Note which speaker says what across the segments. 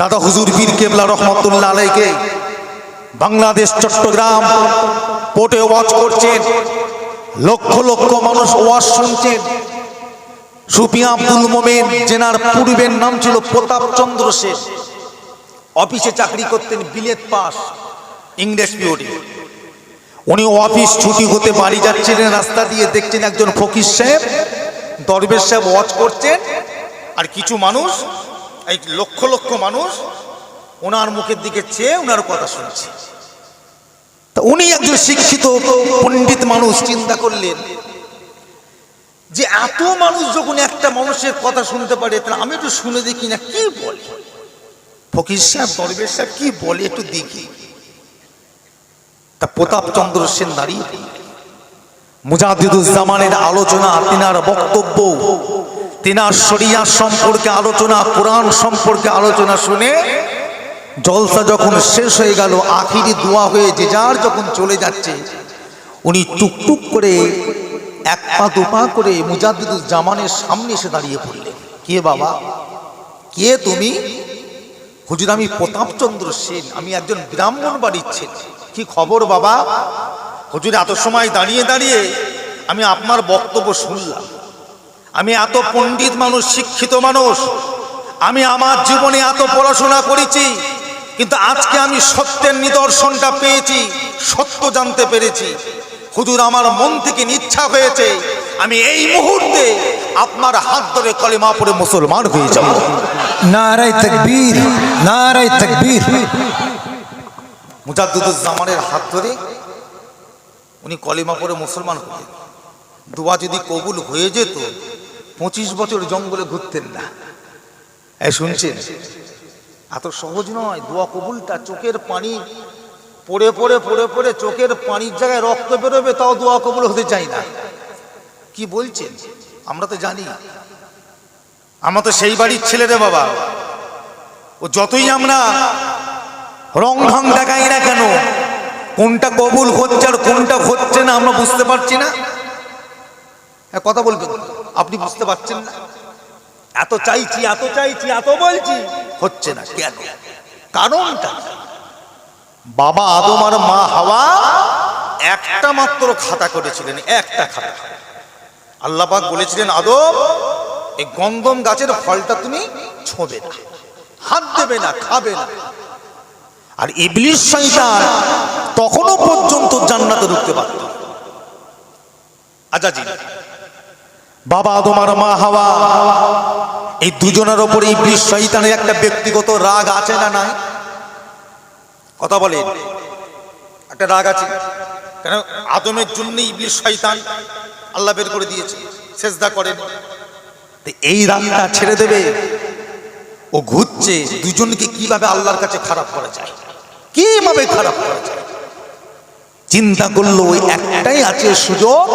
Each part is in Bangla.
Speaker 1: দাদা হুজুর বীর কেবলা রহমতুল্লাহ আলাইকে বাংলাদেশ, চট্টগ্রাম পোর্টে ওয়াচ করছেন, লক্ষ লক্ষ মানুষ ওয়াজ শুনছেন। সুপিয়া আব্দুল মোমেন, জেনার পূর্বের নাম ছিল প্রতাপ চন্দ্র সেন অফিসে চাকরি করতেন বিলেত পাস ইংলিশ পিওডি। উনি অফিস ছুটি হতে বাড়ি যাচ্ছিলেন, রাস্তা দিয়ে দেখছেন একজন ফকির সাহেব, দরবেশ সাহেব ওয়াচ করছেন, আর কিছু মানুষ এই লক্ষ লক্ষ মানুষ ওনার মুখের দিকে চেয়ে ওনার কথা শুনছে। তা উনি একজন শিক্ষিত, পণ্ডিত মানুষ, চিন্তা করলেন যে এত মানুষ যখন একটা মানুষের কথা শুনতে পারে, তাহলে আমি একটু শুনে দেখি না কি বলে। ফকির সাহেব, দরবেশ সাহেব কি বলে একটু দেখি। তা প্রতাপ চন্দ্র সেন দাঁড়িয়ে। মুজাহিদুজ্জামানের আলোচনা, তিনার বক্তব্য তিনার শরিয়া সম্পর্কে আলোচনা, কোরআন সম্পর্কে আলোচনা শুনে জলসা যখন শেষ হয়ে গেল, আখিরি দোয়া হয়ে যে যার যখন চলে যাচ্ছে, উনি টুকটুক করে এক পা দু পা করে মুজাহিদুজ্জামানের সামনে এসে দাঁড়িয়ে পড়লেন। কে বাবা? কে তুমি? হুজুর, আমি প্রতাপচন্দ্র সেন, আমি একজন ব্রাহ্মণ বাড়ির ছেলে। কি খবর বাবা? হুজুর, এত সময় দাঁড়িয়ে দাঁড়িয়ে আমি আপনার বক্তব্য শুনলাম। আমি এত পণ্ডিত মানুষ শিক্ষিত মানুষ। আমি আমার জীবনে এত পড়াশোনা করেছি কিন্তু আজকে আমি সত্যের নিদর্শনটা পেয়েছি সত্য জানতে পেরেছি। হুজুর আমার মন থেকে ইচ্ছা হয়েছে আমি এই মুহূর্তে আপনার হাত ধরে কলিমা পড়ে মুসলমান হয়ে যাব।
Speaker 2: নারায় তকবীর নারায় তকবীর।
Speaker 1: মুজাদ্দুজ্জামানের হাত ধরে উনি কলিমা পড়ে মুসলমান হতেন দোয়া যদি কবুল হয়ে যেত পঁচিশ বছর জঙ্গলে ঘুরতেন না। শুনছেন? এত সহজ নয়, দোয়া কবুলটা, চোখের পানি পড়ে পড়ে পড়ে পড়ে চোখের পানির জায়গায় রক্ত বেরোবে, তাও দোয়া কবুল হতে চাই না। কি বলছেন? আমরা তো জানি। আমরা তো সেই বাড়ির ছেলে রে বাবা। ও যতই আমরা রং ঢং দেখাই না কেন, কোনটা কবুল হচ্ছে আর কোনটা হচ্ছে না, আমরা বুঝতে পারছি না। হ্যাঁ, কথা বলবেন আপনি বুঝতে পারছেন না? এত চাইছি এত চাইছি এত বলছি হচ্ছে না কেন? কারণটা বাবা আদম আর মা হাওয়া একটা মাত্র খাতা করেছিলেন একটা খাতা। আল্লাহ পাক বলেছিলেন আদম এই গন্ধম গাছের ফলটা তুমি ছোঁবে না হাত দেবে না খাবে না। আর ইবলিশ শয়তান তখনও পর্যন্ত জান্নাতে ঢুকতে পারত আজাজি। বাবা আর মা, হাওয়া। এই দুজনের ওপরে ইবলিশ শয়তানের একটা ব্যক্তিগত রাগ আছে না নাই? কথা বলে। একটা রাগ আছে। কেন? আদমের জন্য ইবলিশ শয়তান আল্লাহ বের করে দিয়েছে। সেজদা করেন। এই রাগটা ছেড়ে দেবে। ও ঘুরছে। দুজনকে কীভাবে আল্লাহর কাছে খারাপ করা যায়? কীভাবে খারাপ করা যায়? চিন্তা করল, ওই একটাই আছে সুযোগ।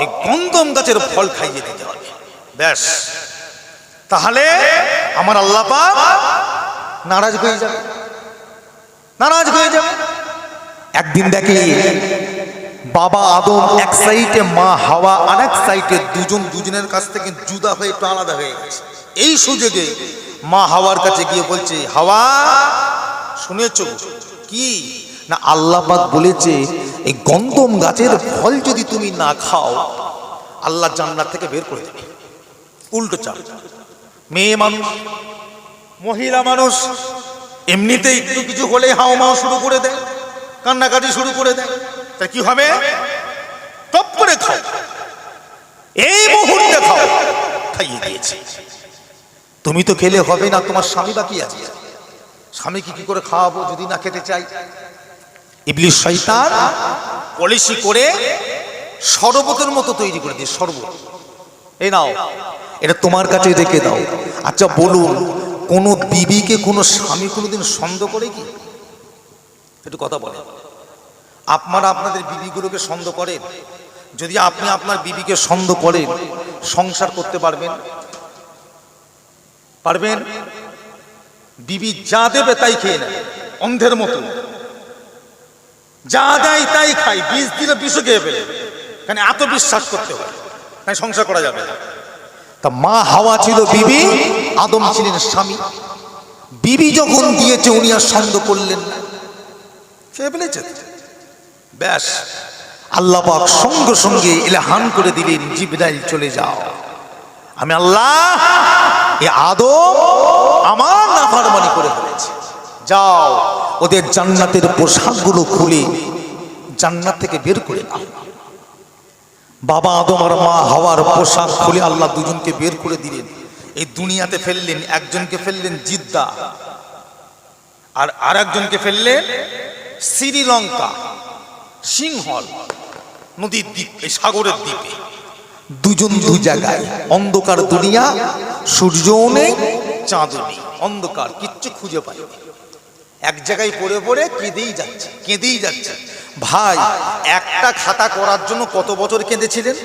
Speaker 1: এই গন্ধম গাছের ফল খাইয়ে দিতে হবে। ব্যাস। তাহলে আমার আল্লাহ নারাজ হয়ে যাবে। নারাজ হয়ে যাবে। একদিন দেখে বাবা আদম এক সাইডে, মা হাওয়া, আরেক সাইডে দুজন দুজনের কাছ থেকে জুদা হয়ে একটু আলাদা হয়ে গেছে। এই সুযোগে মা হাওয়ার কাছে গিয়ে বলছে, হাওয়া, শুনেছ? কি? না, আল্লাহ বলেছে এই গন্ধম গাছের ফল যদি তুমি না খাও, আল্লাহ জান্নাত থেকে বের করে দেবে। উল্টো চাপ। মেয়ে মানুষ, মহিলা মানুষ, এমনিতেই একটু কিছু হলে হাও মাও শুরু করে দেয়, কান্নাকাটি শুরু করে দেয়। তা কি হবে? টপ করে খাও। এই মুহূর্তে খাও। খাইয়ে দিয়েছে। তুমি তো খেলে হবে না, তোমার স্বামী বাকি আছে। স্বামীকে কি করে খাওয়াবো যদি না খেতে চাই? ইবলিশ শয়তান পলিসি করে শরবতের মতো তৈরি করে দিয়ে শরবত। এই নাও, এটা তোমার কাছে রেখে দাও। আচ্ছা বলুন, কোন বিবিকে, কোনো স্বামী কোনোদিন সন্দেহ করে কি? একটু কথা বলে আপনারা আপনাদের বিবিগুলোকে সন্দেহ করেন? যদি আপনি আপনার বিবিকে সন্দেহ করেন, সংসার করতে পারবেন? পারবেন? বিবি যা দেবে তাই খেয়ে নেবে, অন্ধের মতো। যা দেয় তাই খাই বিষ দিলে বিষও খেয়ে ফেলে। কেন এত বিশ্বাস করতে হবে, তাই সংসার করা যাবে না। তা মা হাওয়া ছিল বিবি, আদম ছিলেন স্বামী। বিবি যখন দিয়েছে, উনি আর সন্দেহ করলেন খেয়ে ফেলেছে। ব্যাস, আল্লাহ পাক সঙ্গে সঙ্গে ইলহান করে দিলেন, জিবরাইল চলে যাও। আমি আল্লাহ, এ আদম আমার নাফারমানি করে ফেলেছে। যাও, ওদের জান্নাতের পোশাকগুলো খুলে জান্নাত থেকে বের করে দাও বাবা আদম মা হাওয়ার পোশাক খুলে আল্লাহ দুজনকে বের করে দিলেন। এই দুনিয়াতে ফেললেন, একজনকে ফেললেন জিদ্দা, আর আর একজনকে ফেললেন শ্রীলঙ্কা, সিংহল, নদীর দ্বীপ এই সাগরের দ্বীপে। দুজন দু জায়গায়, অন্ধকার দুনিয়া, সূর্যও নেই, চাঁদও নেই, অন্ধকার, কিচ্ছু খুঁজে পাই এক জায়গায় পড়ে পড়ে কেঁদেই যাচ্ছে কেঁদেই যাচ্ছে। ভাই, একটা খাতা করার জন্য কত বছর কেঁদেছিলেন?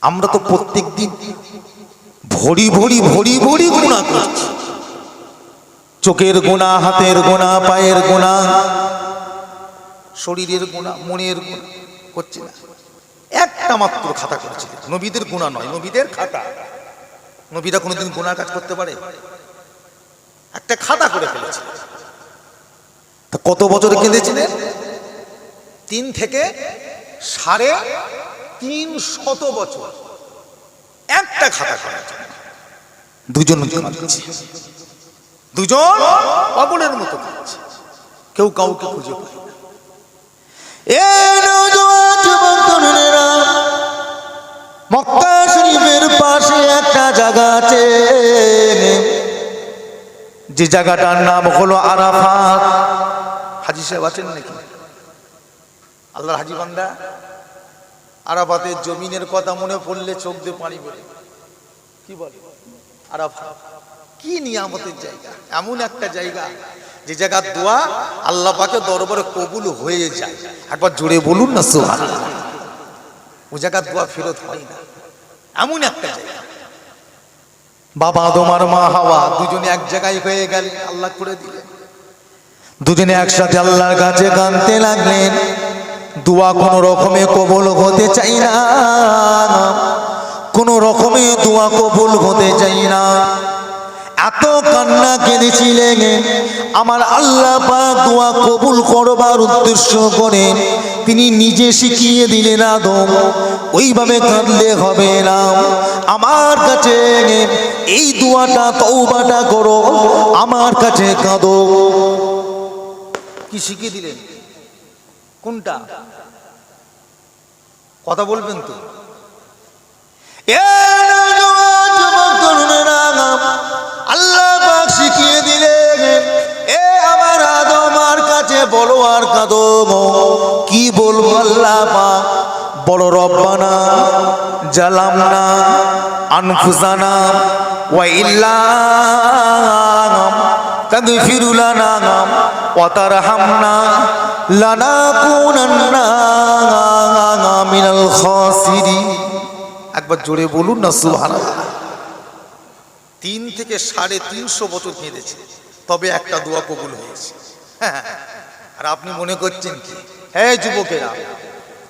Speaker 1: আমরা তো প্রত্যেক দিন ভরি ভরি ভরি ভরি গুণা করছি। চোখের গোনা হাতের গোনা পায়ের গোনা শরীরের গোনা মনের গোনা করছে না। একটা মাত্র খাতা করেছিলেন। নবীদের গুণা নয়, নবীদের খাতা। নবীরা কোনোদিন গুণার কাজ করতে পারে? একটা খাতা করে ফেলেছে। তা কত বছর কেঁদেছিলেন তিন থেকে সাড়ে তিন শত বছর। একটা খাতা জন্য। দুজন দুজন পাগলের মতো কাঁদছে কেউ কাউকে খুঁজে পায়
Speaker 2: মক্কা শরীফের পাশে একটা জায়গা আছে।
Speaker 1: যে জায়গাটার নাম হলো আরাফাত। হাজি সাহেব আছেন নাকি? আল্লাহর হাজি বান্দা। আরাফাতের জমিনের কথা মনে পড়লে চোখ দিয়ে পানি বেরোয় কি বলে? আরাফাত। কি নিয়ামতের জায়গা? এমন একটা জায়গা, যে জায়গার দোয়া আল্লাহ পাকে দরবারে কবুল হয়ে যায়। একবার জোরে বলুন না সোহান ও জায়গার দোয়া ফেরত হয় না। এমন একটা জায়গা। বাবা, তোমার মা, হাওয়া, দুজনে এক জায়গায় হয়ে গেলে আল্লাহ করে দিলেন। দুজনে একসাথে আল্লাহর কাছে কানতে লাগলেন। দোয়া কোনো রকমে কবুল হতে চাই না। কোনো রকমে দোয়া কবুল হতে চাই না। এত কান্না কেঁদেছিলেন। আমার আল্লাহ পাক দোয়া কবুল করবার উদ্দেশ্য করে তিনি নিজে শিখিয়ে দিলেন আদম, ওইভাবে কাঁদলে হবে না। আমার কাছে এই দোয়াটা তৌবাটা করো, আমার কাছে কাঁদো। কি শিখিয়ে দিলেন? কোনটা? কথা বলবেন তো।
Speaker 2: আল্লাহ কাছে বলো আর কাঁদো কি বলব আল্লাহ পাক
Speaker 1: বড় রব্বানা জালামনা আনফুসানা ওয়া ইল্লাম তাগফিরু লানা ওয়া তারহামনা লানাকুনান্না মিনাল খাসিরিন। একবার জোরে বলুন না সুবহানাল্লাহ। তিন থেকে সাড়ে তিনশো বছর কেঁদেছে তবে একটা দোয়া কবুল হয়েছে। হ্যাঁ, আর আপনি মনে করছেন কি? হ্যাঁ যুবকেরা,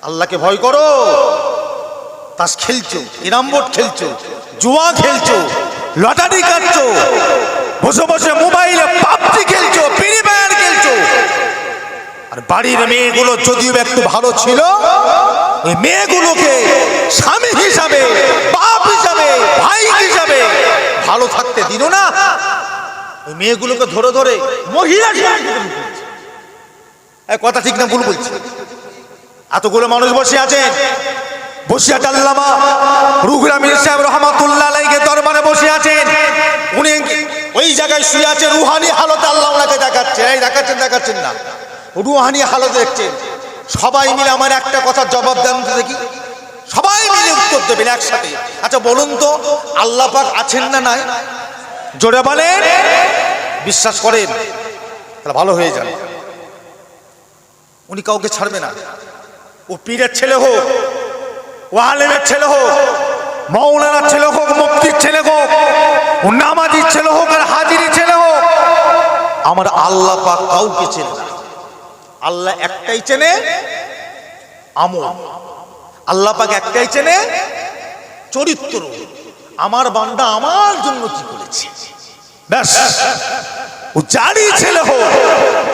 Speaker 1: আল্লাহকে ভয় করো। তাস খেলছো ইরাম বোর্ড খেলছো, জুয়া খেলছো, লটারি কাটছো, বসে বসে মোবাইলে পাবজি খেলছো ফ্রি ফায়ার খেলছো। আর বাড়ির মেয়েগুলো যদিও একটু ভালো ছিল, ওই মেয়েগুলোকে স্বামী হিসাবে, বাপ হিসাবে, ভাই হিসাবে ভালো থাকতে দিল না। ওই মেয়েগুলোকে ধরে ধরে মহিলা হিসেবে তুমি করছ। এই কথা ঠিক না, ভুল বলছি। এতগুলো মানুষ বসে আছেন বসে আছে আল্লামা রুহুল আমিন সাহেব রহমাতুল্লাহ আলাইকে দরবারে বসে আছেন উনি ওই জায়গায় শুয়ে রুহানি হালত আল্লাহ ওনাকে দেখাচ্ছে। এই দেখাচ্ছেন দেখাচ্ছেন না। রুহানি হালত দেখছেন। সবাই মিলে আমার একটা কথার জবাব দেন দেখি। সবাই মিলে উত্তর দেবেন একসাথে। আচ্ছা বলুন তো, আল্লাহ পাক আছেন না নাই? জোরে বলেন। বিশ্বাস করেন। তাহলে ভালো হয়ে যাবে। উনি কাউকে ছাড়বে না। ও পীরের ছেলে হোক, ও আলেমের ছেলে হোক মৌলানার ছেলে হোক মুক্তির ছেলে হোক, ও নামাজির ছেলে হোক আর হাজিরি ছেলে হোক, আমার আল্লাহ পাক কাউকে চেনে না। আল্লাহ একটাই চেনে আমল। আল্লাহ পাক একটাই চেনে চরিত্র। আমার বান্দা আমার জন্য কি করেছে? ব্যাস। ও যারই ছেলে হোক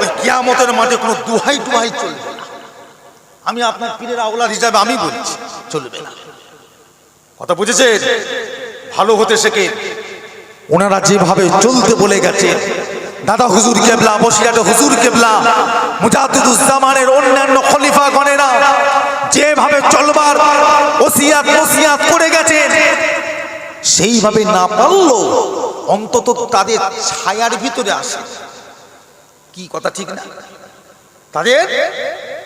Speaker 1: ওই কিয়ামতের মাঝে কোনো দুহাই টুহাই চলবে না। আমি আপনার পীরের আওলাদ হিসাবে আমি বলছি, চলবে না। কথা বুঝেছে ভালো হতে শেখে ওনারা যেভাবে চলতে বলে গেছে, দাদা হুজুর কেবলা বসিরাট হুজুর কেবলা মুজাদ্দুজ্জামানের অন্যান্য খলিফা গণেরা যেভাবে চলবার ওসিয়াত ওসিয়াত করে গেছেন, সেইভাবে না পারল অন্তত তাদের ছায়ার ভিতরে আসে। কি কথা ঠিক না? তাদের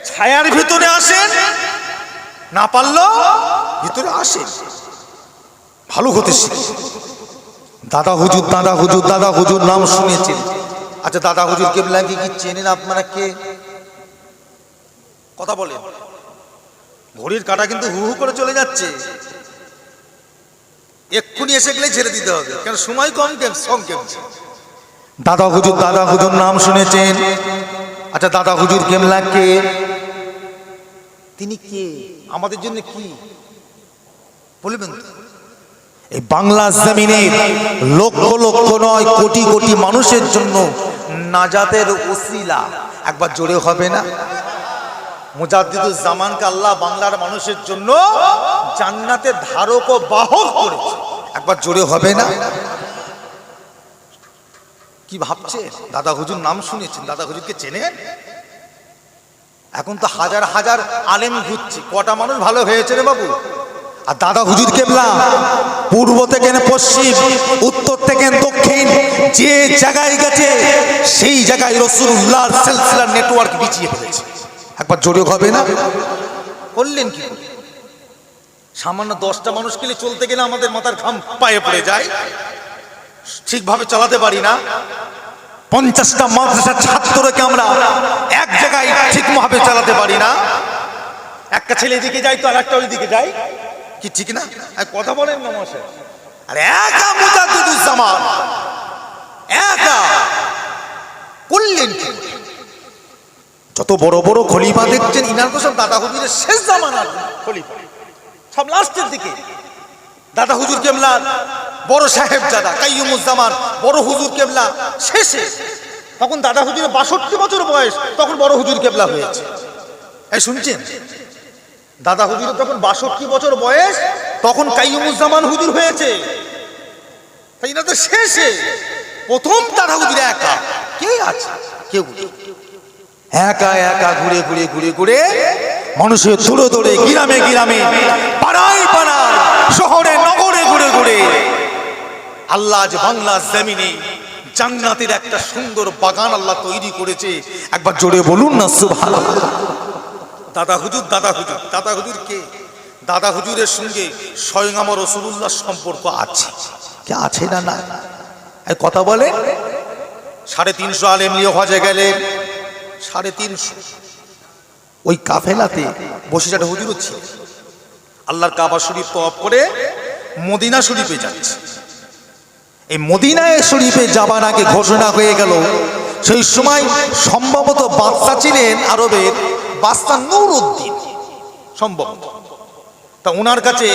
Speaker 1: ছায়ার ভিতরে আসেন না পারল ভিতরে আসেন। ভালো হতে দাদা হুজুর দাদা হুজুর দাদা হুজুর নাম শুনেছেন। আচ্ছা দাদা হুজুর কেবলা কি কি চেনেন আপনারা কে? কথা বলেন। ঘড়ির কাটা কিন্তু হু হু করে চলে যাচ্ছে। এক্ষুনি এসে গেলে ছেড়ে দিতে হবে। কারণ সময় কম কেম কম কেমছে দাদা হুজুর দাদা হুজুর নাম শুনেছেন? আচ্ছা দাদা হুজুর কেমলা কে? তিনি কে? আমাদের জন্য কি? বলবেন এই বাংলা জমিনে লক্ষ লক্ষ নয়, কোটি কোটি মানুষের জন্য নাজাতের ওসিলা। একবার জোরে হবে না? মুজাদ্দিদুল জামানকে আল্লাহ বাংলার মানুষের জন্য জান্নাতের ধারক ও বাহক করেছে। একবার জোরে হবে না? কি ভাবছে? দাদা হুজুর নাম শুনেছেন? দাদা হুজুরকে চেনেন? এখন তো হাজার হাজার আলেম ঘুরছে। কটা মানুষ ভালো হয়েছে রে বাবু? আর দাদা হুজুর কেবলা, পূর্ব থেকে পশ্চিম, উত্তর থেকে দক্ষিণ, যে জায়গায় গেছে, সেই জায়গায় রসুল্লাহর সিলসিলার নেটওয়ার্ক বিছিয়ে ফেলেছে একবার জোরে হবে না। করলেন কি? সামান্য দশটা মানুষ গেলে চলতে গেলে আমাদের মাথার ঘাম পায়ে পড়ে যায়। ঠিকভাবে চালাতে পারি না। পঞ্চাশটা মাদ্রাসার ছাত্রকে আমরা এক জায়গায় ঠিকভাবে চালাতে পারি না। একটা ছেলে এদিকে যাই তো আর একটা ওইদিকে যাই কি ঠিক না? আর কথা বলেন না মশাই আরে একা মুজাদ্দিদুজ্জামান একা। করলেন যত বড় বড় খলিফা দেখছেন, ইনার তো সব দাদা হুজুরের শেষ জামানার খলিফা। সব লাস্টের দিকে। দাদা হুজুর কেমলা বড় সাহেব দাদা কাইয়ুমুজ্জামান, বড় হুজুর কেবলা, শেষে তখন দাদা হুজুরের বাষট্টি বছর বয়স, তখন বড় হুজুর কেবলা হয়েছে। এই শুনছেন? দাদা হুজুরের তখন বাষট্টি বছর বয়স, তখন কাইয়ুমুজ্জামান হুজুর হয়েছে। তাই না তো শেষে প্রথম দাদা হুজুর একা। কে আছে? কেউ। একা একা ঘুরে ঘুরে ঘুরে ঘুরে মানুষের দূরে দূরে, গ্রামে গ্রামে, পাড়ায় পাড়ায়, শহরে আল্লাহ আজ বাংলা জমিনে জান্নাতের একটা সুন্দর বাগান আল্লাহ তৈরি করেছে, একবার জোরে বলুন না, সুবহানাল্লাহ। দাদা হুজুর দাদা হুজুর দাদা হুজুর কে? দাদা হুজুরের সঙ্গে স্বয়ং আমার রসুল্লাহ সম্পর্ক আছে। কে আছে না না কথা বলে সাড়ে তিনশো আলেম নিয়ে হজে গেলে সাড়ে তিনশো। ওই কাফেলাতে বসিরাট হুজুর ছিল আল্লাহর কাবা শরীফ তফ করে মদিনা শরীফে যাচ্ছে। এই মদিনায় শরীফে যাবার আগে ঘোষণা হয়ে গেল, সেই সময় সম্ভবত বাদশা ছিলেন আরবের বাস্তা নৌরুদ্দিন সম্ভবত তা ওনার কাছে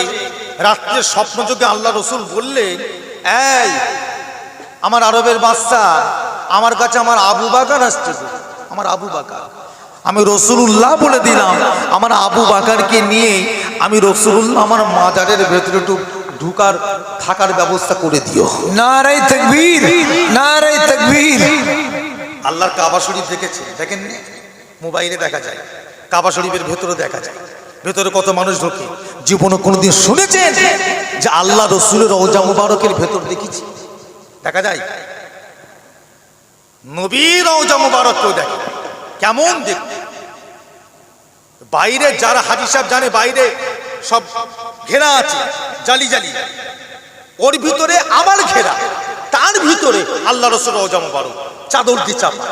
Speaker 1: রাত্রে স্বপ্নযোগে আল্লাহ রসুল বললেন, এই, আমার আরবের বাদশা, আমার কাছে আমার আবু বাকার আসছে আমার আবু বাকার। আমি রসুল্লাহ বলে দিলাম, আমার আবু বাকারকে নিয়ে আমি রসুল্লাহ আমার মাজারের ভেতরে একটু ঢুকার থাকার ব্যবস্থা করে দিও।
Speaker 3: নারাই তকবীর নারাই তকবীর।
Speaker 1: আল্লাহর কাবা শরীফ দেখেছে? দেখেন নি? মোবাইলে দেখা যায়। কাবা শরীফের ভেতরে দেখা যায়। ভেতরে কত মানুষ ঢোকে। জীবনে কোনোদিন শুনেছেন যে আল্লাহ রসুলের রওজা মুবারকের ভেতর দেখেছি? দেখা যায়? নবীর রওজা মুবারক কেউ দেখে কেমন দেখতে বাইরে যারা হাজি সাহেব জানে বাইরে সব ঘেরা আছে, জালি জালি। ওর ভিতরে আবার ঘেরা, তার ভিতরে আল্লাহ রসুল রওজা মুবারক, চাদর দিয়ে চাপা।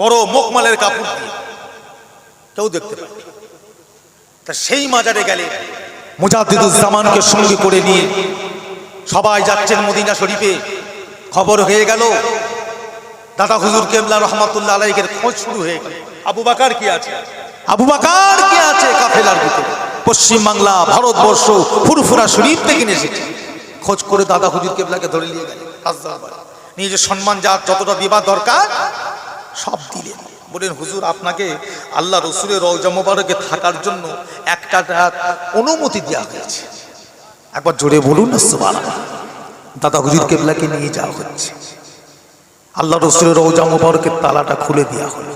Speaker 1: বড় মোকমালের কাপড় দিয়ে। কেউ দেখতে পায় তা সেই মাজারে গেলে মুজাদ্দিদুজ্জামানকে সঙ্গে করে নিয়ে সবাই যাচ্ছেন মদিনা শরীফে। খবর হয়ে গেল, দাদা হুজুর কেবলা রহমাতুল্লাহ আলাইকের খোঁজ শুরু হয়ে গেল। আবু বাকার কি আছে? আবু বাকার কি আছে কাফেলার ভিতরে? পশ্চিম বাংলা ভারতবর্ষ, ফুরফুরা শরীফ থেকে নিয়ে এসেছে খোঁজ করে দাদা হুজুর কেবলাকে ধরে নিয়ে গেল নিজের সম্মান যা যতটা দেবার দরকার, সব দিলেন বলেন, হুজুর, আপনাকে আল্লাহ রসুলের রওজা মোবারকে থাকার জন্য একটা অনুমতি দেওয়া হয়েছে। একবার জোরে বলুন দাদা হুজুর কেবলাকে নিয়ে যাওয়া হচ্ছে। আল্লাহ রসুলের রওজা মোবারকের তালাটা খুলে দেওয়া হলো।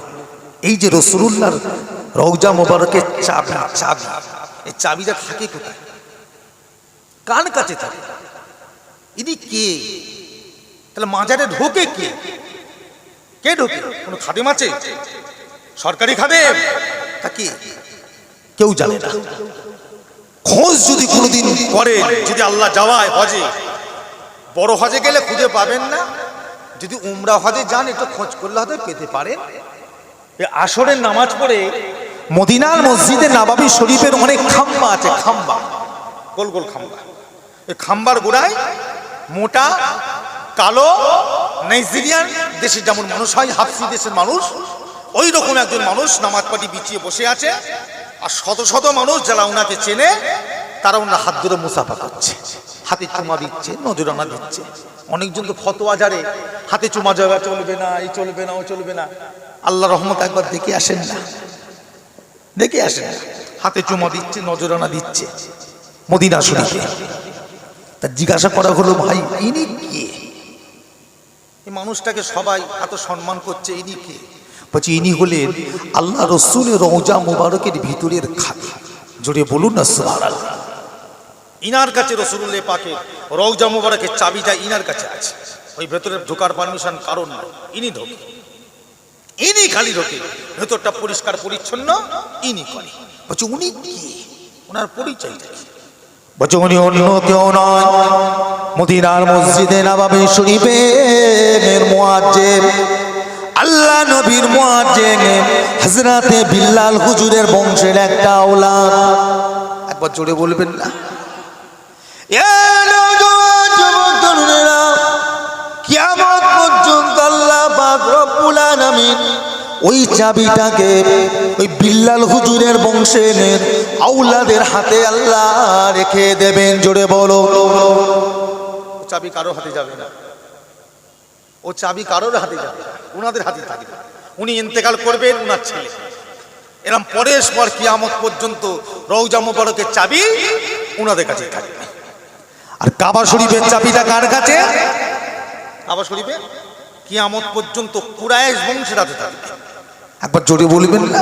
Speaker 1: এই যে রসুল্লাহর রওজা মোবারকের চাবি চাবি এই চাবিটা থাকে কোথায়? কার কাছে থাকে? ইনি কে? তাহলে মাজারে ঢোকে কে? কে ঢোকে? কোনো খাদেম আছে? সরকারি খাদেম? তা কে? কেউ জানে না। খোঁজ যদি কোনোদিন করে, যদি আল্লাহ যাওয়ায় হজে, বড় হজে গেলে খুঁজে পাবেন না। যদি উমরা হজে যান, একটু খোঁজ করলে হয়তো পেতে পারেন। আসরের নামাজ পড়ে মদিনার মসজিদে নাবাবি শরীফের অনেক খাম্বা আছে, খাম্বা। গোল গোল খাম্বা। এই খাম্বার গোড়ায় মোটা, কালো, নাইজেরিয়ান, দেশের যেমন মানুষ হয়, হাফসি দেশের মানুষ ওই রকম একজন মানুষ নামাজ পাটি বিছিয়ে বসে আছে। আর শত শত মানুষ যারা ওনাকে চেনে, তারা ওনার হাত ধরে মুসাফা করছে। হাতে চুমা দিচ্ছে, নজরানা দিচ্ছে। অনেকজন তো ফতোয়া জারে, হাতে চুমা যাওয়া চলবে না, এই চলবে না, ও চলবে না। আল্লাহ রহমত একবার দেখে আসেন না। দেখে আসেন হাতে চুমা দিচ্ছে, নজরানা দিচ্ছে মদিনা শরীফে। তা জিজ্ঞাসা করা হলো, ভাই, ইনি কে? এই মানুষটাকে সবাই এত সম্মান করছে, ইনি কে? বলছি, ইনি হলেন আল্লাহ রসুলের রওজা মুবারকের ভিতরের খাবি জোরে বলুন না, সুবহানাল্লাহ। ইনার কাছে রসুল্লাহ পাকে রওজা মুবারকের চাবিটা ইনার কাছে আছে। ওই ভেতরে ঢোকার পারমিশন কারণ নাই, ইনি ঢোকে। ইনি খালি ঢোকে ভেতরটা পরিষ্কার পরিচ্ছন্ন ইনি করে। বলছে উনি কি? ওনার পরিচয়টা কি বলছে উনি অন্য কেউ নয়। মদিনার মসজিদে নবাবী মুয়াজ্জিন আল্লাহ নবীর হযরতে বিল্লাল হুজুরের বংশের একটা আওলাদ একবার জোরে বলবেন না।
Speaker 2: এ
Speaker 1: ওই চাবিটাকে ওই বিল্লাল হুজুরের বংশে বংশের আউলাদের হাতে আল্লাহ রেখে দেবেন, জোরে বলো। চাবি কারোর হাতে যাবে না। ও চাবি কারোর হাতে যাবে ওনাদের হাতে থাকবে উনি ইন্তেকাল করবেন ওনার ছেলে। এরম পরের পর কিয়ামত পর্যন্ত রৌজা মোবারকের চাবি ওনাদের কাছে থাকবে। আর কাবা শরীফের চাবিটা কার কাছে? কাবা শরীফে কিয়ামত পর্যন্ত কুরাইশ বংশের হাতে থাকবে। একবার জোরে বলবেন না?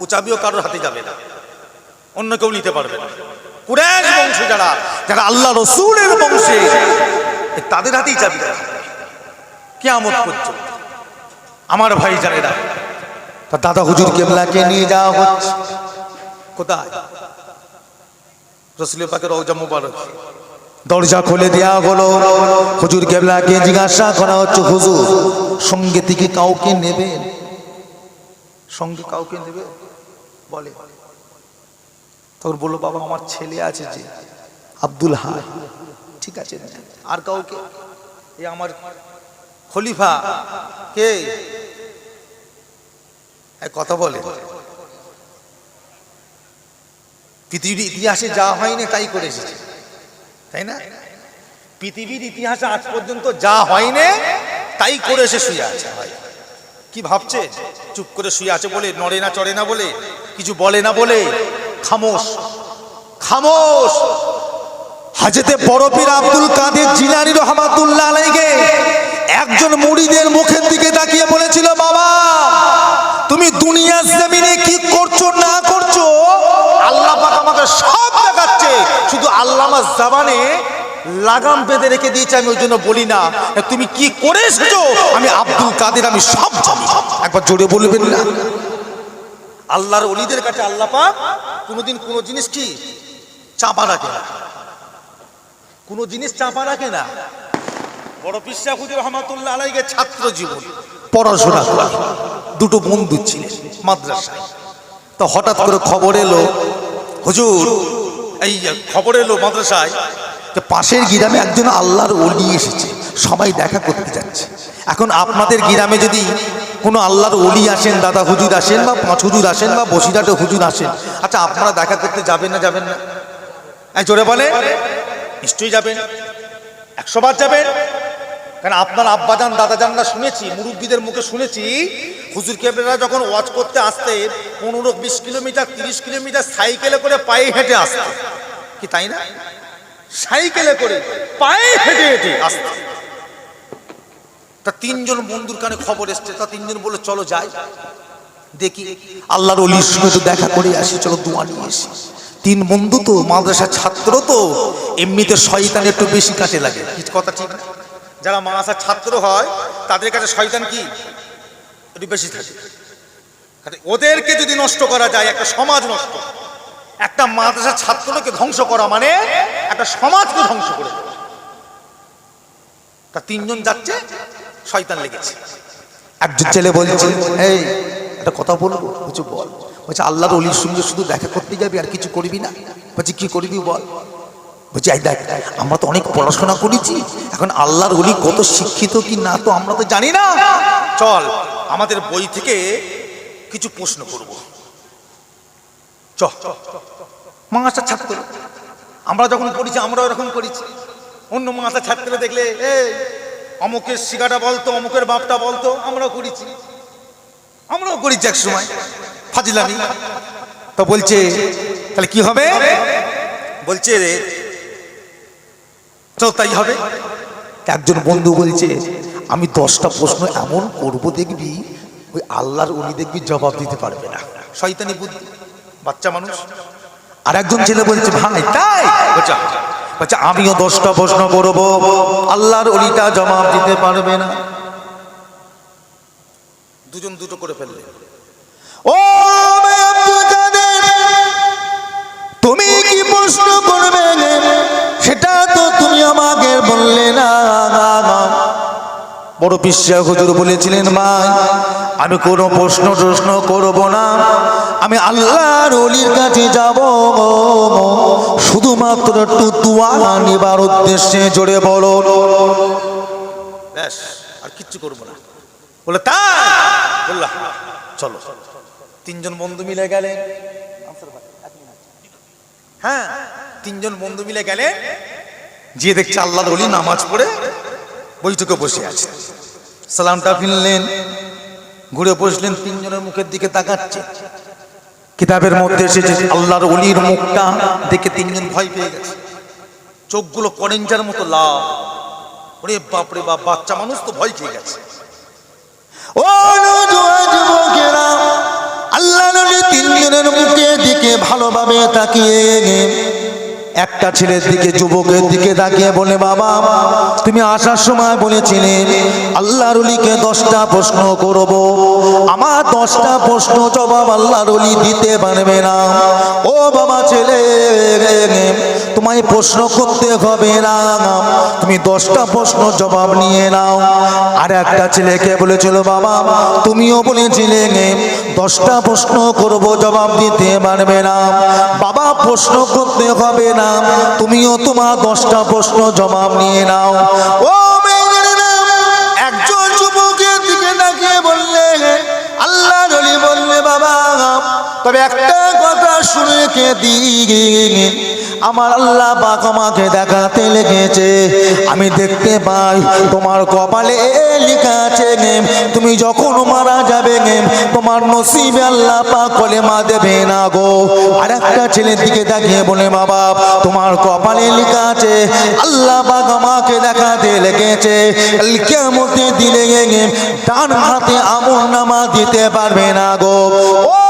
Speaker 1: ও চাবিও কারোর হাতে যাবে না। অন্য কেউ নিতে পারবে না। কুরাইশ বংশ যারা যারা আল্লাহ রসুলের বংশে তাদের হাতেই চাবিটা থাকবে কিয়ামত পর্যন্ত। আমার ভাই জানে না তা দাদা হুজুর কেবলাকে নিয়ে যাওয়া হচ্ছে। কোথায়? রসুলের পাকে রওজা মুবারক। দরজা খুলে দেওয়া হলো। হুজুর কেবলাকে জিজ্ঞাসা করা হচ্ছে, হুজুর, সঙ্গে থেকে কাউকে নেবেন? সঙ্গে কাউকে নেবে বলে। তখন বলল, বাবা, আমার ছেলে আছে যে, আব্দুল হাই। ঠিক আছে। আর কাউকে? আমার খলিফা। কে? কথা বলে। পৃথিবীর ইতিহাসে যা হয়নি, তাই করে এসেছে। তাই না? পৃথিবীর ইতিহাসে আজ পর্যন্ত যা হয়নি, তাই করে এসে শুয়ে আছে। ভাই কি ভাবছে? চুপ করে শুয়ে আছে বলে, নড়ে না চড়ে না বলে, কিছু বলে না বলে, খামোশ খামোশ। হাজেতে বরফির আব্দুল কাদের জিলানি রহমাতুল্লাহ আলাইকে একজন মুড়িদের মুখের দিকে তাকিয়ে বলেছিল, বাবা, তুমি দুনিয়ার জমিনে কি করছ, না করছ? আমাকে সব দেখাচ্ছে। শুধু আল্লামা জাবানে লাগাম বেঁধে রেখে দিয়েছে, আমি ওই জন্য বলি না। তুমি কি করে এসেছ? আমি আব্দুল কাদের, আমি সব জানি। একবার জোরে বলবেন না। আল্লাহর অলিদের কাছে আল্লাহ পাক কোনোদিন কোনো জিনিস কি চাপা রাখে না। কোনো জিনিস চাপা রাখে না। বড় হুজুর রহমাতুল্লাহ আলাইকে ছাত্র জীবন। পড়াশোনা দুটো বন্ধু ছিলেন মাদ্রাসায়। তো হঠাৎ করে খবর এলো হুজুর এই খবর এলো মাদ্রাসায় যে পাশের গ্রামে একজন আল্লাহর অলি এসেছে সবাই দেখা করতে যাচ্ছে। এখন আপনাদের গ্রামে যদি কোনো আল্লাহর অলি আসেন দাদা হুজুর আসেন বা পাঁচ হুজুর আসেন বা বসিরহাটে হুজুর আসেন আচ্ছা আপনারা দেখা করতে যাবেন না যাবেন না? এই জোরে বলে নিশ্চয়ই যাবেন। একশো বার যাবেন। কারণ আপনার আব্বাজান, দাদাজানরা শুনেছি, মুরব্বীদের মুখে শুনেছি, হুজুর কেবলেরা যখন ওয়াচ করতে আসতে পনেরো বিশ কিলোমিটার, তিরিশ কিলোমিটার সাইকেলে করে পায়ে হেঁটে আসতে। কি তাই না? সাইকেলে করে পায়ে হেঁটে হেঁটে আসতে। তা তিনজন বন্ধুর কানে খবর এসছে, তা তিনজন বলে চলো যাই, দেখি। আল্লাহর অলির সঙ্গে তো দেখা করে আসি, চলো দোয়া নিয়ে আসি। তিন বন্ধু তো, মাদ্রাসার ছাত্র তো, এমনিতে শয়তান একটু বেশি কাছে লাগে। কথা ঠিক না? যারা মাদ্রাসার ছাত্র হয়, তাদের কাছে শয়তান কি? একটু বেশি থাকে। ওদেরকে যদি নষ্ট করা যায়, একটা সমাজ নষ্ট। একটা মাদ্রাসার ছাত্রকে ধ্বংস করা মানে একটা সমাজকে ধ্বংস করে তা তিনজন যাচ্ছে, শয়তান লেগেছে। একজন ছেলে বলছে, এই, একটা কথা বলব? কিছু বল। বলছে, আল্লাহর অলির সঙ্গে শুধু দেখা করতে যাবি আর কিছু করবি না? বলছে, কি করবি বল? বলছি এই দেখ, আমরা তো অনেক পড়াশোনা করেছি, এখন আল্লাহর অলি কত শিক্ষিত কি না তো আমরা তো জানি না। চল, আমাদের বই থেকে কিছু প্রশ্ন করব। চ ছাত্র আমরা যখন পড়েছি আমরা এরকম করেছি। অন্য মাথা ছাত্র দেখলে, এই, অমুকের শিকাটা বলতো, অমুকের বাপটা বলতো, আমরাও করেছি। আমরাও করেছি এক সময়, ফাজিলামি। তো বলছে, তাহলে কি হবে? বলছে চল তাই হবে। একজন বন্ধু বলছে, আমি দশটা প্রশ্ন এমন করব দেখবি, ওই আল্লাহর উনি দেখবি জবাব দিতে পারবে না। শয়তানি বুদ্ধি, বাচ্চা মানুষ। আর একজন ছেলে বলছে, ভাই, তাই? বলছে আমিও দশটা প্রশ্ন করব, আল্লাহর অলিটা জবাব দিতে পারবে না। দুজন দুটো করে ফেললে
Speaker 2: ও তুমি কি প্রশ্ন করবে সেটা তো তুমি আমাকে বললে না
Speaker 1: বড় পিসা হুজুর বলেছিলেন, ভাই, আমি কোনো প্রশ্ন প্রশ্ন করব না। আমি আল্লাহর অলির কাছে যাব শুধুমাত্র একটু দোয়া নিবার উদ্দেশ্যে জোরে বলো। ব্যাস, আর কিচ্ছু করব না। বলে তা বললাম চলো তিনজন বন্ধু মিলে গেলেন হ্যাঁ তিনজন বন্ধু মিলে গেলেন যে দেখছে আল্লাহর অলি নামাজ পড়ে বৈঠকে বসে আছে। সালামটা ফিনলেন ঘুরে বসলেন, তিনজনের মুখের দিকে তাকাচ্ছে। কিতাবের মধ্যে এসেছে আল্লাহর অলির মুখটা দেখে তিনজন ভয় পেয়ে গেছে। চোখগুলো করেঞ্জার মতো লাল। ওরে বাপরে বাপ, বাচ্চা মানুষ তো ভয় খেয়ে গেছে।
Speaker 2: তিনজনের মুখের দিকে ভালোভাবে তাকিয়ে
Speaker 1: একটা ছেলের দিকে, যুবকের দিকে তাকিয়ে বলে, বাবা, তুমি আসার সময় বলেছিলে, আল্লাহর দশটা প্রশ্ন করব। আমার দশটা প্রশ্ন জবাব আল্লাহর দিতে পারবে না। ও বাবা ছেলে, তোমায় প্রশ্ন করতে হবে না। তুমি দশটা প্রশ্ন জবাব নিয়ে নাও। আর একটা ছেলেকে বলেছিল, বাবা, তুমিও বলেছিলে, দশটা প্রশ্ন করব, জবাব দিতে পারবে না। বাবা, প্রশ্ন করতে হবে না। তুমিও তোমার দশটা প্রশ্ন জবাব নিয়ে নাও।
Speaker 2: ও মেয়েরা তবে একটা কথা শুনে দিই
Speaker 1: আমার আল্লাহ পাক আমাকে দেখাতে লেগেছে। আমি দেখতে পাই তোমার কপালে লেখা আছে তুমি যখন মারা যাবে নেম, তোমার নসিবে আল্লাহ পাক বলে মা দেবে না গো। আর একটা ছেলের দিকে তাকিয়ে বলে, বাবা, তোমার কপালে লেখা আছে। আল্লাহ পাক আমাকে দেখাতে লেগেছে। কেমতে দিলে ডান হাতে আমল নামা দিতে পারবে না গো। ও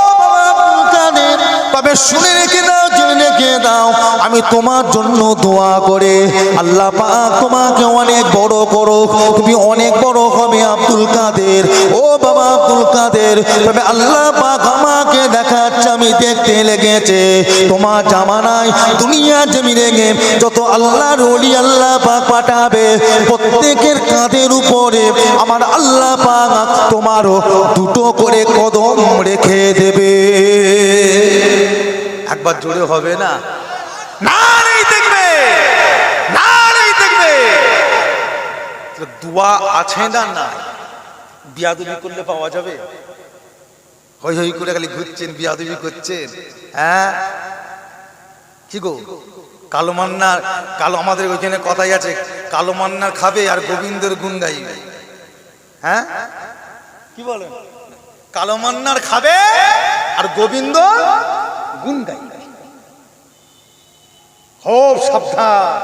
Speaker 1: শুনে রেখে দাও, জেনে রেখে দাও। আমি তোমার জন্য দোয়া করে আল্লাহ পাক তোমাকে অনেক বড় করো তুমি অনেক বড় হবে আব্দুল কাদের। ও বাবা আব্দুল কাদের, তবে আল্লাহ পাক আমাকে দেখাচ্ছে, আমি দেখতে লেগেছে। তোমার জামানায় দুনিয়া জমিনে গে যত আল্লাহর ওলি আল্লাহ পাক পাঠাবে, প্রত্যেকের কাঁধের উপরে আমার আল্লাহ পাক তোমারও দুটো করে কদম রেখে দেবে। একবার জোরে হবে না। না নেই দেখবে না নেই দেখবে দোয়া আছে না না বিয়াদুবি করলে পাওয়া যাবে? হই হই করে খালি ঘুরছেন বিয়াদুবি করছেন। হ্যাঁ? কি গো? কালো মান্না কালো আমাদের ওইখানে কথাই আছে কালো মান্নার খাবে আর গোবিন্দর গুণ গাইবে। হ্যাঁ? কি বলেন? কালো মান্নার খাবে আর গোবিন্দ গুণ গাইবে। খুব সাবধান।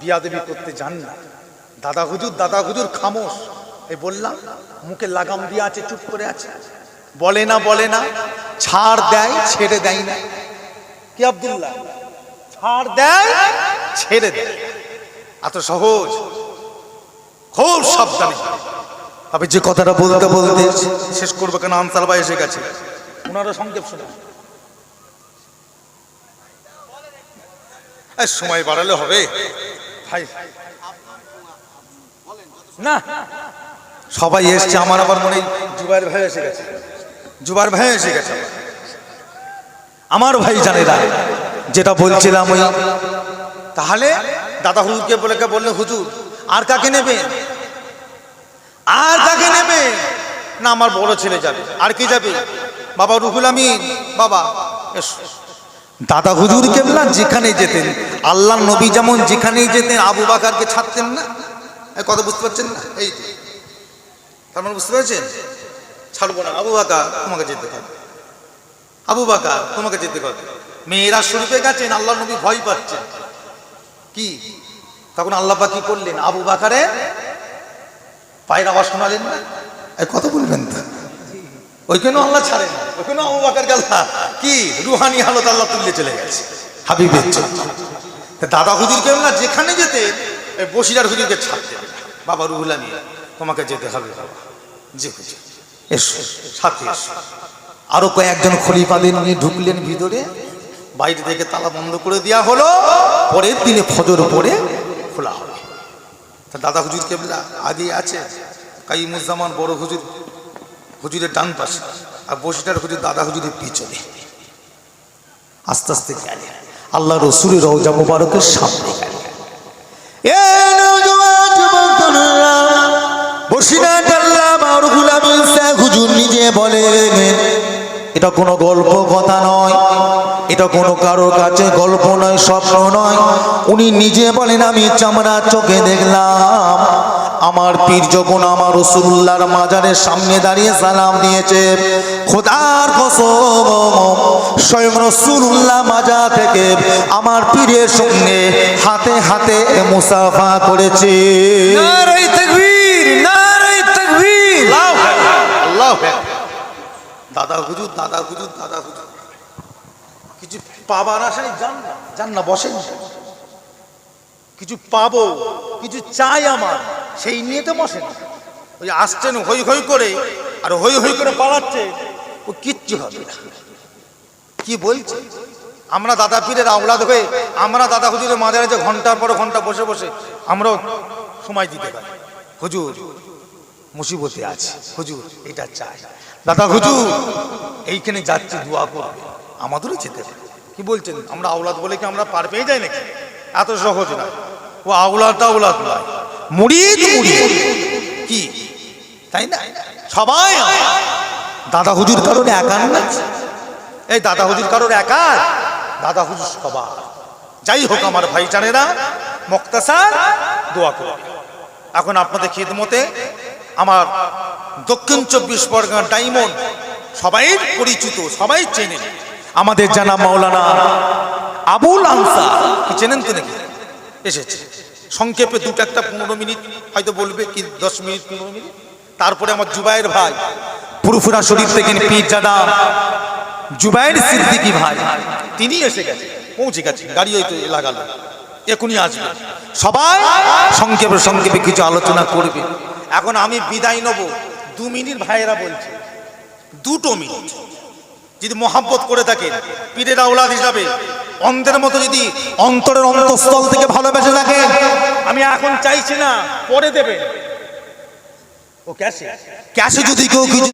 Speaker 1: বিয়াদেবি করতে যান না। দাদা হুজুর দাদা হুজুর খামোশ। এই বললাম, মুখে লাগাম দিয়ে আছে, চুপ করে আছে। বলে না বলে না, ছাড় দেয়, ছেড়ে দেয় না। কি আব্দুল্লাহ? ছাড় দেয়, ছেড়ে দেয়। এত সহজ। খুব সাবধানে। তবে যে কথাটা বলতে বলতে শেষ করব কেন? আনসার ভাই এসে গেছে। ওনারা সংক্ষেপ শোনা সময় বাড়ালে হবে। ভাই না। সবাই এসছে আমার আবার মনে জুবাইর ভাই এসে গেছে। জুবাইর ভাই এসে গেছে। আমার ভাই জানে না যেটা বলছিলাম ওই তাহলে দাদা হুজুরকে বলে কে বললে হুজুর আর কাকে নেবে? আর কাকে নেবে? না আমার বড় ছেলে যাবে। আর কি যাবে? বাবা রুহুল আমিন বাবা। এসো দাদা হুজুর কেবলা যেখানে যেতেন। আল্লাহ নবী যেমন যেখানেই যেতেন, আবু বাকারকে ছাড়তেন না? কথা বুঝতে পারছেন না? এই। তার মানে বুঝতে পেরেছেন? ছাড়বো না। আবু বাকা তোমাকে যেতে হবে। আবু বাকা তোমাকে যেতে হবে। মেয়েরা শরীফে গেছেন আল্লাহ নবী ভয় পাচ্ছেন। কি? তখন আল্লাহ কি করলেন? আবু বাকারে পায়ের আওয়াজ শোনালেন না? কথা বলবেন তো? ওইখানেও আল্লাহ ছাড়েন ওইখানেও আবু বাকার আল্লাহ কি রুহানি হালত আল্লাহ তুললে চলে গেছে। হাবিবের জন্য। দাদা হুজুর কেউ না যেখানে যেতে বসিরার হুজুরকে ছাড়তে বাবা রুহুল আমি তোমাকে যেতে হবে বাবা। জি হুজুর, এসো, সাথে এসো। আরও কয়েকজন খলিফাদের নিয়ে ঢুকলেন ভিতরে। বাইরে থেকে তালা বন্ধ করে দেওয়া হলো। পরের দিনে ফজর পরে খোলা হবে। তা দাদা হুজুর কেবলা আগে আছে? কাইমুজ্জামান বড় হুজুর হুজুরের ডান পাশে। আর বসিটার হুজুর, দাদা হুজুরের পিছনে। আস্তে আস্তে গেলে। আল্লাহ রসুলের রওজা মুবারকের সামনে গেলে।
Speaker 2: বলেন
Speaker 1: এটা কোনো গল্প কথা নয়। এটা কোনো কারও কাছে গল্প নয়, স্বপ্ন নয়। উনি নিজে বলেন, আমি চামড়া চোখে দেখলাম। আমার পীর যখন আমার রসুল্লাহর মাজারের সামনে দাঁড়িয়ে সালাম দিয়েছে খোদার কসম স্বয়ং রসুল্লাহ মাজা থেকে আমার পীরের সঙ্গে হাতে হাতে মুসাফা করেছে।
Speaker 3: নারাই তকবীর নারাই তকবীর।
Speaker 1: আল্লাহ দাদা হুজুর দাদা হুজুর দাদা হুজুর। কিছু পাবার আশায় যান না যান না বসেন। কিছু পাবো, কিছু চাই আমার, সেই নিয়ে তো বসে না। ওই আসছেন হই হই করে, আর হই হই করে পালাচ্ছে, ও কিচ্ছু হবে না। কি বলছে? আমরা দাদা পীরের আওলাদ হয়ে, আমরা দাদা হুজুরের মাঝারে যে ঘণ্টার পর ঘণ্টা বসে বসে, আমরাও সময় দিতে পারি। হুজুর, মুসিবতে আছে। হুজুর, এটা চাই। দাদা হুজুর, এইখানে যাচ্ছি, দোয়া করবে। আমাদেরও যেতে হবে। কি বলছেন? আমরা আওলাদ বলে কি আমরা পার পেয়ে যাই নাকি? এত সহজ না। ও আউলাদ আওলাদ নয়। মুড়িদ মুড়িদ। কি? তাই না? সবাই দাদা হুজুর কারণ একা না? এই দাদা হুজুর কারোর একা দাদা হুজুর সবার। যাই হোক আমার ভাই জানেরা মক্তাসার, দোয়া করবে এখন আপনাদের খিদমতে আমার দক্ষিণ চব্বিশ পরগনা ডায়মন্ড সবাই পরিচিত, সবাই চেনে আমাদের জানা মাওলানা আবুল আনসার। কি চেনেন তো নাকি? এসেছে। সংক্ষেপে দুটো একটা পনেরো মিনিট, হয়তো বলবে কি দশ মিনিট, পনেরো মিনিট। তারপরে আমার জুবাইর ভাই, পুরুফুরা শরীফ থেকে পীর জাদা জুবাইর সিদ্দিকি ভাই, তিনি এসে গেছে, পৌঁছে গেছে, গাড়ি হয়তো লাগালো। এখনই আসবে। সবাই সংক্ষেপে সংক্ষেপে কিছু আলোচনা করবে। এখন আমি বিদায় নেব। দু মিনিট ভাইয়েরা বলছে, দুটো মিনিট। যদি মহাব্বত করে থাকেন পীরের আওলাদ হিসাবে অন্ধের মতো যদি অন্তরের অন্তঃস্থল থেকে ভালোবেসে থাকে আমি এখন চাইছি না পরে দেবে। ও ক্যাশে? ক্যাশে যদি কেউ কিছু